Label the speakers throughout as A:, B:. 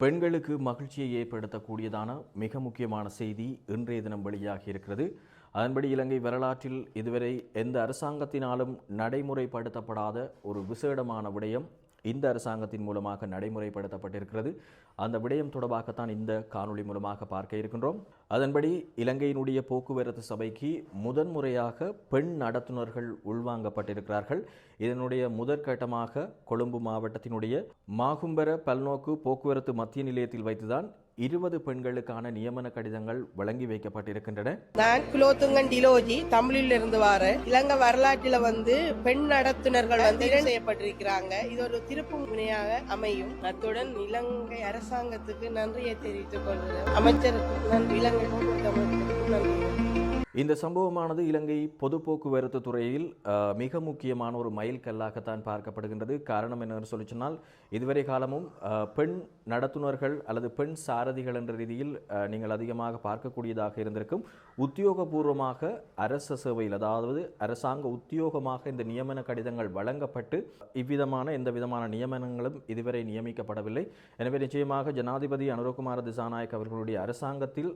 A: பெண்களுக்கு மகிழ்ச்சியை ஏற்படுத்தக்கூடியதான மிக முக்கியமான செய்தி இன்றைய தினம் வெளியாகி இருக்கிறது. அதன்படி இலங்கை வரலாற்றில் இதுவரை எந்த அரசாங்கத்தினாலும் நடைமுறைப்படுத்தப்படாத ஒரு விசேடமான விடயம் இந்த அரசாங்கத்தின் மூலமாக நடைமுறைப்படுத்தப்பட்டிருக்கிறது. அந்த விடயம் தொடர்பாகத்தான் இந்த காணொளி மூலமாக பார்க்க இருக்கின்றோம். அதன்படி இலங்கையினுடைய போக்குவரத்து சபைக்கு முதன்முறையாக பெண் நடத்துனர்கள் உள்வாங்கப்பட்டிருக்கிறார்கள். இதனுடைய முதற்கட்டமாக கொழும்பு மாவட்டத்தினுடைய மாகும்பர பல்நோக்கு போக்குவரத்து மத்திய நிலையத்தில் வைத்துதான் இருபது பெண்களுக்கான நியமன கடிதங்கள் வழங்கி வைக்கப்பட்டிருக்கின்றன.
B: நான் குலோத்துங்கன் டிலோஜி தமிழில் இருந்து வார. இலங்கை வரலாற்றில வந்து பெண் நடத்துனர்கள் வந்து செய்யப்பட்டிருக்கிறாங்க. இது ஒரு திருப்பு முனையாக அமையும். அத்துடன் இலங்கை அரசாங்கத்துக்கு நன்றியை தெரிவித்துக் கொள்கிறேன். அமைச்சருக்கு நன்றி. இலங்கை நன்றி.
A: இந்த சம்பவமானது இலங்கை பொது போக்குவரத்து துறையில் மிக முக்கியமான ஒரு மைல்கல்லாகத்தான் பார்க்கப்படுகின்றது. காரணம் என்னன்னு சொல்லி சொன்னால் இதுவரை காலமும் பெண் நடத்துனர்கள் அல்லது பெண் சாரதிகள் என்ற ரீதியில் நீங்கள் அதிகமாக பார்க்கக்கூடியதாக இருந்திருக்கும். உத்தியோகபூர்வமாக அரச சேவையில் அதாவது அரசாங்க உத்தியோகமாக இந்த நியமன கடிதங்கள் வழங்கப்பட்டு இவ்விதமான எந்த விதமான நியமனங்களும் இதுவரை நியமிக்கப்படவில்லை. எனவே நிச்சயமாக ஜனாதிபதி அனுரகுமார திசாநாயக் அவர்களுடைய அரசாங்கத்தில்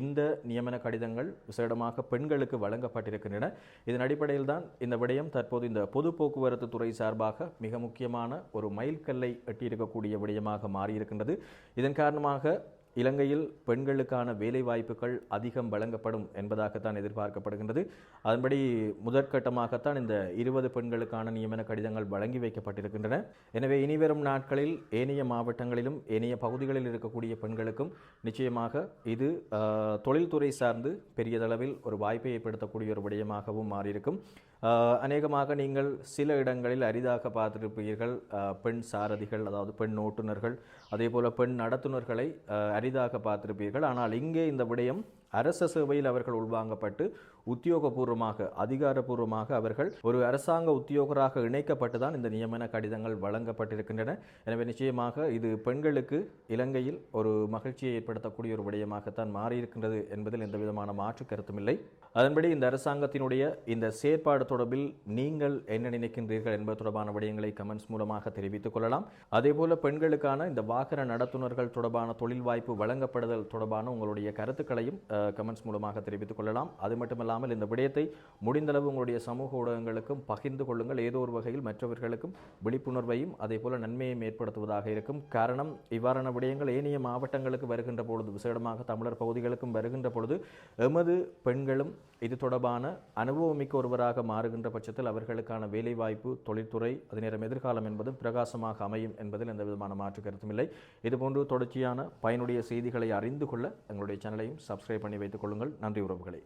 A: இந்த நியமன கடிதங்கள் விசேடமாக பெண்களுக்கு வழங்கப்பட்டிருக்கின்றன. இதன் அடிப்படையில் தான் இந்த விடயம் தற்போது இந்த பொது போக்குவரத்து துறை சார்பாக மிக முக்கியமான ஒரு மைல்கல்லை எட்டியிருக்கக்கூடிய விடயமாக மாறியிருக்கின்றது. இதன் காரணமாக இலங்கையில் பெண்களுக்கான வேலைவாய்ப்புகள் அதிகம் வழங்கப்படும் என்பதாகத்தான் எதிர்பார்க்கப்படுகின்றது. அதன்படி முதற்கட்டமாகத்தான் இந்த இருபது பெண்களுக்கான நியமன கடிதங்கள் வழங்கி வைக்கப்பட்டிருக்கின்றன. எனவே இனிவரும் நாட்களில் ஏனைய மாவட்டங்களிலும் ஏனைய பகுதிகளில் இருக்கக்கூடிய பெண்களுக்கும் நிச்சயமாக இது தொழில்துறை சார்ந்து பெரியதளவில் ஒரு வாய்ப்பை ஏற்படுத்தக்கூடிய ஒரு விடயமாகவும் மாறியிருக்கும். அநேகமாக நீங்கள் சில இடங்களில் அரிதாக பார்த்திருப்பீர்கள். பெண் சாரதிகள் அதாவது பெண் ஓட்டுநர்கள் அதே போல் பெண் நடத்துனர்களை அரிதாக பார்த்திருப்பீர்கள். ஆனால் இங்கே இந்த விடயம் அரச சேவையில் அவர்கள் உள்வாங்கப்பட்டு உத்தியோகபூர்வமாக அதிகாரப்பூர்வமாக அவர்கள் ஒரு அரசாங்க உத்தியோகராக இணைக்கப்பட்டு தான் இந்த நியமன கடிதங்கள் வழங்கப்பட்டிருக்கின்றன. எனவே நிச்சயமாக இது பெண்களுக்கு இலங்கையில் ஒரு மகிழ்ச்சியை ஏற்படுத்தக்கூடிய ஒரு விடயமாகத்தான் மாறியிருக்கின்றது என்பதில் எந்த விதமான மாற்று கருத்தும் இல்லை. அதன்படி இந்த அரசாங்கத்தினுடைய இந்த செயற்பாடு தொடர்பில் நீங்கள் என்ன நினைக்கின்றீர்கள் என்பது தொடர்பான விடயங்களை கமெண்ட்ஸ் மூலமாக தெரிவித்துக் கொள்ளலாம். அதேபோல பெண்களுக்கான இந்த வாகன நடத்துனர்கள் தொடர்பான தொழில் வாய்ப்பு வழங்கப்படுதல் தொடர்பான உங்களுடைய கருத்துக்களையும் கமெண்ட்ஸ் மூலமாக தெரிவித்துக் கொள்ளலாம். அது மட்டுமல்லாமல் இந்த விடயத்தை முடிந்தளவு உங்களுடைய சமூக ஊடகங்களுக்கும் பகிர்ந்து கொள்ளுங்கள். ஏதோ ஒரு வகையில் மற்றவர்களுக்கும் விழிப்புணர்வையும் அதே போல நன்மையும் ஏற்படுத்துவதாக இருக்கும். காரணம் இவ்வாறான விடயங்கள் ஏனைய மாவட்டங்களுக்கு வருகின்ற பொழுது விசேடமாக தமிழர் பகுதிகளுக்கும் வருகின்ற பொழுது எமது பெண்களும் இது தொடர்பான அனுபவமிக்க ஒருவராக மாறுகின்ற பட்சத்தில் அவர்களுக்கான வேலைவாய்ப்பு தொழில்துறை அதே நேரம் எதிர்காலம் என்பதும் பிரகாசமாக அமையும் என்பதில் எந்த விதமான மாற்று கருத்தும் இல்லை. இதுபோன்று தொடர்ச்சியான பயனுடைய செய்திகளை அறிந்து கொள்ள எங்களுடைய சேனலையும் சப்ஸ்கிரைப் பண்ணி வைத்துக் கொள்ளுங்கள். நன்றி உறவுகளே.